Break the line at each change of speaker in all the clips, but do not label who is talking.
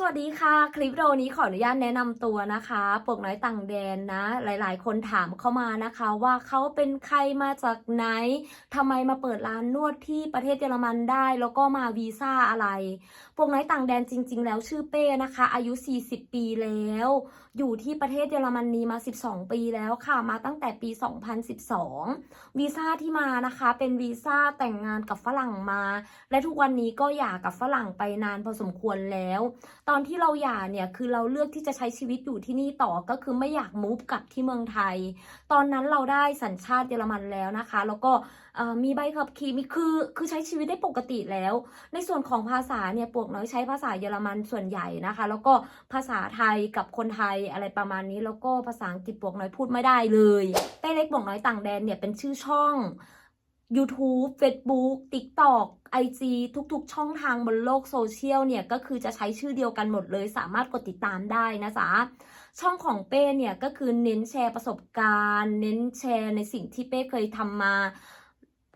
สวัสดีค่ะ คลิปวิดีโอนี้ขออนุญาตแนะนำตัวนะคะปกน้อยต่างแดนนะ หลายๆ คนถามเข้ามานะคะ ว่าเขาเป็นใครมาจากไหนทำไมมาเปิดร้านนวดที่ประเทศเยอรมันได้ แล้วก็มาวีซ่าอะไรปกน้อยต่างแดนจริง ๆ แล้วชื่อเป้นะคะ อายุ 40 ปีแล้ว อยู่ที่ประเทศเยอรมนีมา 12 ปีแล้วค่ะ มาตั้งแต่ปี 2012 วีซ่าที่มานะคะ เป็นวีซ่าแต่งงานกับฝรั่งมา และทุกวันนี้ก็หย่ากับฝรั่งไปนานพอสมควรแล้วตอนที่เราหย่าเนี่ยคือเราเลือกที่จะใช้ชีวิตอยู่ที่นี่ต่อก็คือไม่อยากมูฟกลับที่เมืองไทย ตอนนั้นเราได้สัญชาติเยอรมันแล้วนะคะ แล้วก็มีใบขับขี่มีคือคือใช้ชีวิตได้ปกติแล้ว ในส่วนของภาษาเนี่ยปวกน้อยใช้ภาษาเยอรมันส่วนใหญ่นะคะ แล้วก็ภาษาไทยกับคนไทยอะไรประมาณนี้ แล้วก็ภาษาอังกฤษปวกน้อยพูดไม่ได้เลยเป้เล็กปวกน้อยต่างแดนเนี่ยเป็นชื่อช่อง YouTube Facebook TikTok IG ทุกๆ ช่องทางบนโลกโซเชียลเนี่ย ก็คือจะใช้ชื่อเดียวกันหมดเลย สามารถกดติดตามได้นะจ๊ะ ช่องของเป้เนี่ย ก็คือเน้นแชร์ประสบการณ์ เน้นแชร์ในสิ่งที่เป้เคยทำมา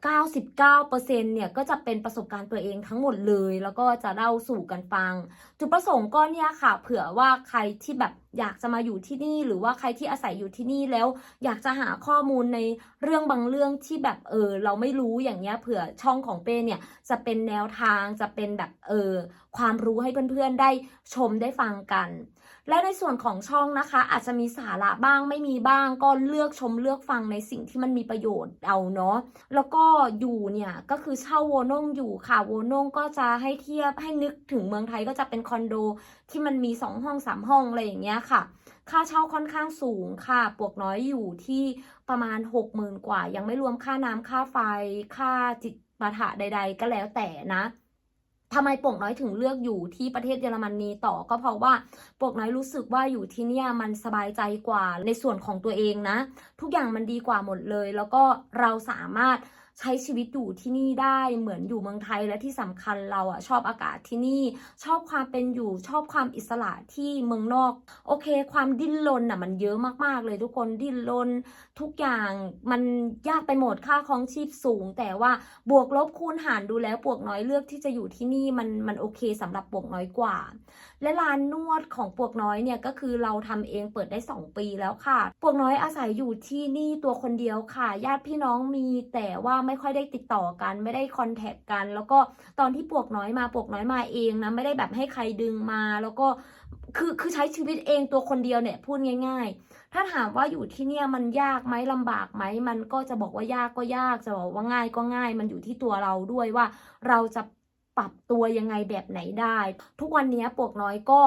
99%เนี่ยก็จะเป็นประสบการณ์ตัวเองทั้งหมดเลย แล้วก็จะเล่าสู่กันฟัง จุดประสงค์ก็เนี่ยค่ะ เผื่อว่าใครที่แบบอยากจะมาอยู่ที่นี่ หรือว่าใครที่อาศัยอยู่ที่นี่แล้ว อยากจะหาข้อมูลในเรื่องบางเรื่องที่แบบเออเราไม่รู้อย่างเงี้ยเผื่อช่องของเป้เนี่ยจะเป็นแนวทางจะเป็นแบบเออความรู้ให้เพื่อนๆได้ชมได้ฟังกัน และในส่วนของช่องนะคะ อาจจะมีสาระบ้างไม่มีบ้างก็เลือกชมเลือกฟังในสิ่งที่มันมีประโยชน์เอาเนาะแล้วก็อยู่เนี่ยก็คือเช่าโวนงอยู่ค่ะโวนงก็จะให้เทียบให้นึกถึงเมืองไทยก็จะเป็นคอนโดที่มันมีสองห้องสามห้องอะไรอย่างเงี้ยค่ะ ค่าเช่าค่อนข้างสูงค่ะปวกน้อยอยู่ที่ประมาณ6 0,000กว่า ยังไม่รวมค่าน้ำค่าไฟ ค่าจิตปาถะใด ๆ ก็แล้วแต่นะทำไมปวกน้อยถึงเลือกอยู่ที่ประเทศเยอรมนีต่อก็เพราะว่าปวกน้อยรู้สึกว่าอยู่ที่เนี่ยมันสบายใจกว่าในส่วนของตัวเองนะ ทุกอย่างมันดีกว่าหมดเลย แล้วก็เราสามารถ ใช้ชีวิตอยู่ที่นี่ได้เหมือนอยู่เมืองไทยและที่สำคัญเราอะชอบอากาศที่นี่ ชอบความเป็นอยู่ชอบความอิสระที่เมืองนอก โอเค ความดิ้นรนอะมันเยอะมากๆเลยทุกคนดิ้นรนทุกอย่างมันยากไปหมดค่าครองชีพสูง แต่ว่าบวกลบคูณหารดูแล้วปวกน้อยเลือกที่จะอยู่ที่นี่มันมันโอเคสำหรับปวกน้อยกว่า และร้านนวดของปวกน้อยเนี่ยก็คือเราทำเองเปิดได้ 2 ปีแล้วค่ะ ปวกน้อยอาศัยอยู่ที่นี่ตัวคนเดียวค่ะ ญาติพี่น้องมีแต่ว่าไม่ไม่ค่อยได้ติดต่อกัน ไม่ได้คอนแทคกัน แล้วก็ตอนที่ปวกน้อยมาปวกน้อยมาเองนะไม่ได้แบบให้ใครดึงมา แล้วก็คือคือใช้ชีวิตเองตัวคนเดียวเนี่ยพูดง่าย ๆ ถ้าถามว่าอยู่ที่เนี่ยมันยากไหมลำบากไหมมันก็จะบอกว่ายากก็ยากจะบอกว่าง่ายก็ง่าย มันอยู่ที่ตัวเราด้วยว่าเราจะปรับตัวยังไงแบบไหนได้ ทุกวันนี้ปวกน้อยก็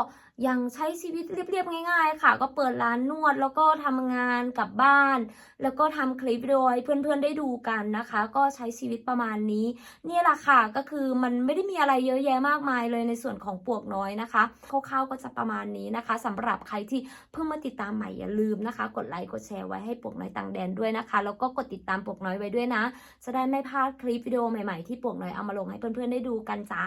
ยังใช้ชีวิตเรียบๆง่ายๆ ค่ะ ก็เปิดร้านนวด แล้วก็ทำงานกลับบ้าน แล้วก็ทำคลิปวิดีโอให้เพื่อนๆได้ดูกันนะคะ ก็ใช้ชีวิตประมาณนี้นี่แหละค่ะก็คือมันไม่ได้มีอะไรเยอะแยะมากมายเลยในส่วนของปวกน้อยนะคะคร่าวๆก็จะประมาณนี้นะคะสำหรับใครที่เพิ่งมาติดตามใหม่อย่าลืมนะคะ กดไลค์กดแชร์ไว้ให้ปวกน้อยต่างแดนด้วยนะคะ แล้วก็กดติดตามปวกน้อยไว้ด้วยนะ จะได้ไม่พลาดคลิปวิดีโอใหม่ๆที่ปวกน้อยเอามาลงให้เพื่อนๆได้ดูกันจ้า